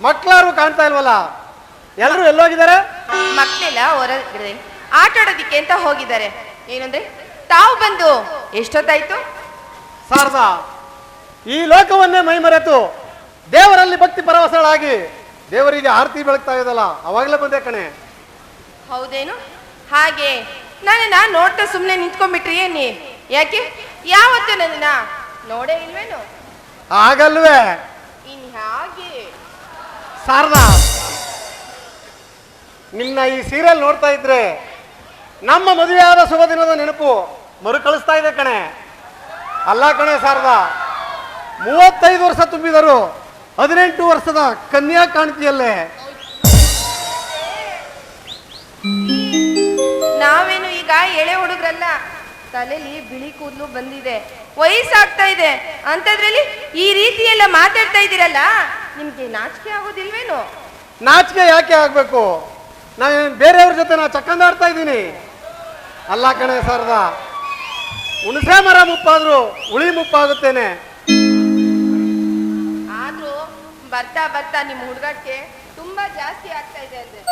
ಮಕ್ಕಳಾರು ಕಾಣ್ತಾ ಇಲ್ವಲ್ಲ? ಎಲ್ಲರೂ ಎಲ್ಲೋಗಿದ್ದಾರೆ? ಮಕ್ಕಳೆಲ್ಲ ಹೊರಗಡೆ ಆಟ ಆಡೋದಿಕ್ಕೆ ಅಂತ ಹೋಗಿದ್ದಾರೆ. ಏನಂದ್ರೆ ತಾವು ಬಂದು ಎಷ್ಟೊತ್ತಾಯ್ತು? ಶಾರದಾ ಈ ಲೋಕವನ್ನೇ ಮೈಮರೆತು ದೇವರಲ್ಲಿ ಭಕ್ತಿ ಪರವಸಳಾಗಿ ದೇವರಿಗೆ ಆರತಿ ಬೆಳಗ್ತಾ ಇದಲ್ಲ ಅವಾಗಲೇ ಬಂದೆ ಕಣೆ. ಹೌದೇನು? ಹಾಗೆ ನನ್ನನ್ನ ನೋಡ್ತಾ ಸುಮ್ಮನೆ ನಿಂತ್ಕೊಂಡ್ಬಿಟ್ರಿ ಏನಿ ಯಾಕೆ? ಯಾವತ್ತು ನನ್ನನ್ನ ನೋಡೇ ಇಲ್ವೇನು? ಆಗಲ್ವೇ ಶಾರದಾ ನಿನ್ನ ಈ ಸೀರಿಯಲ್ ನೋಡ್ತಾ ಇದ್ರೆ ನಮ್ಮ ಮದುವೆಯಾದ ಶುಭ ದಿನದ ನೆನಪು ಮರುಕಳಿಸ್ತಾ ಇದೆ ಕಣೆ. ಅಲ್ಲ ಕಣೆ ಶಾರದಾ ಮೂವತ್ತೈದು ವರ್ಷ ತುಂಬಿದರು ಹದಿನೆಂಟು ವರ್ಷದ ಕನ್ಯಾ ಕಾಣ್ತಿಯಲ್ಲೇ. ನಾವೇನು ಈಗ ಎಳೆ ಹುಡುಗ್ರಲ್ಲ ತಲೆಲಿ ಬಿಳಿ ಕೂದಲು ಬಂದಿದೆ. ವಯಸ್ಸಾಗ್ತಾ ಇದೆ. ಅಂತದ್ರಲ್ಲಿ ಈ ರೀತಿ ಮಾತಾಡ್ತಾ ಇದ್ದೀರಲ್ಲ? ನಿಮ್ಗೆ ನಾಚಿಕೆ ಆಗೋದಿಲ್ವೇನೋ? ನಾಚಿಕೆ ಯಾಕೆ ಆಗಬೇಕು? ನಾನು ಬೇರೆಯವ್ರ ಜೊತೆ ನಾ ಚಕ್ಕಂದಾಡ್ತಾ ಇದ್ದೀನಿ. ಅಲ್ಲ ಕಣೆ ಸರ್ದ ಹುಣಸೆ ಮರ ಮುಪ್ಪಾದ್ರೂ ಹುಳಿ ಮುಪ್ಪಾಗುತ್ತೇನೆ. ಆದ್ರೂ ಬರ್ತಾ ಬರ್ತಾ ನಿಮ್ ಹುಡುಗಾಟಕ್ಕೆ ತುಂಬಾ ಜಾಸ್ತಿ ಆಗ್ತಾ ಇದೆ ಅಂದ್ರೆ